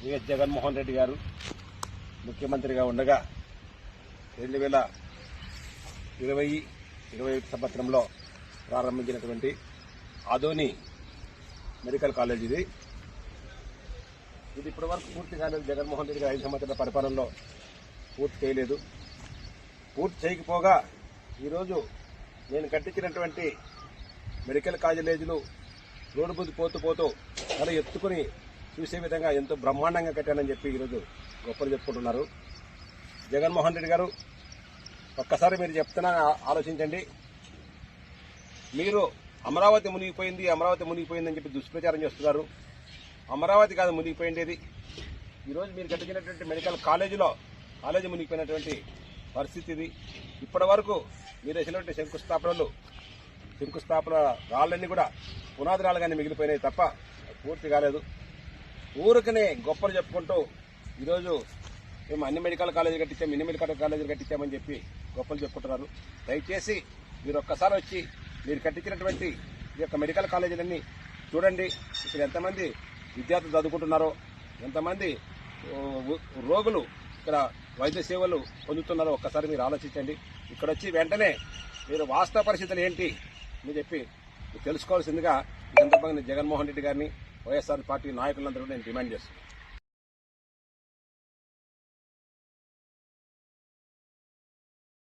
YS Jaganmohan Reddy గారు ముఖ్యమంత్రిగా ఉండగా రెండు వేల ఇరవై ఇరవై ఒకటి సంవత్సరంలో ప్రారంభించినటువంటి ఆదోని మెడికల్ కాలేజ్ ఇది. ఇది ఇప్పటివరకు పూర్తి కాలేదు. జగన్మోహన్ రెడ్డి గారు ఐదు సంవత్సరాల పరిపాలనలో పూర్తి చేయలేదు. పూర్తి చేయకపోగా ఈరోజు నేను కట్టించినటువంటి మెడికల్ కాలేజీలు రోడ్డు బుద్ధి పోతూ పోతూ తల ఎత్తుకుని చూసే విధంగా ఎంతో బ్రహ్మాండంగా కట్టానని చెప్పి ఈరోజు గొప్పలు చెప్పుకుంటున్నారు. జగన్మోహన్ రెడ్డి గారు ఒక్కసారి మీరు చెప్తున్నా ఆలోచించండి. మీరు అమరావతి మునిగిపోయింది అమరావతి మునిగిపోయిందని చెప్పి దుష్ప్రచారం చేస్తున్నారు. అమరావతి కాదు మునిగిపోయిండేది. ఈరోజు మీరు కట్టించినటువంటి మెడికల్ కాలేజీలో కాలేజీ మునిగిపోయినటువంటి పరిస్థితి ఇది. ఇప్పటి వరకు మీరు వేసినటువంటి శంకుస్థాపనలు శంకుస్థాపన రాళ్ళన్నీ కూడా పునాది రాళ్ళగానే మిగిలిపోయినాయి తప్ప పూర్తి కాలేదు. ఊరికనే గొప్పలు చెప్పుకుంటూ ఈరోజు మేము అన్ని మెడికల్ కాలేజీలు కట్టించాం ఇన్ని మెడికల్ కాలేజీలు కట్టించామని చెప్పి గొప్పలు చెప్పుకుంటున్నారు. దయచేసి మీరు ఒక్కసారి వచ్చి మీరు కట్టించినటువంటి ఈ యొక్క మెడికల్ కాలేజీలన్నీ చూడండి. ఇక్కడ ఎంతమంది విద్యార్థులు చదువుకుంటున్నారో ఎంతమంది రోగులు ఇక్కడ వైద్య సేవలు పొందుతున్నారో ఒక్కసారి మీరు ఆలోచించండి. ఇక్కడ వచ్చి వెంటనే మీరు వాస్తవ పరిస్థితులు ఏంటి అని చెప్పి తెలుసుకోవాల్సిందిగా ఈ సందర్భంగా జగన్మోహన్ రెడ్డి గారిని వైఎస్ఆర్ పార్టీ నాయకులందరూ నేను డిమాండ్ చేస్తున్నాను.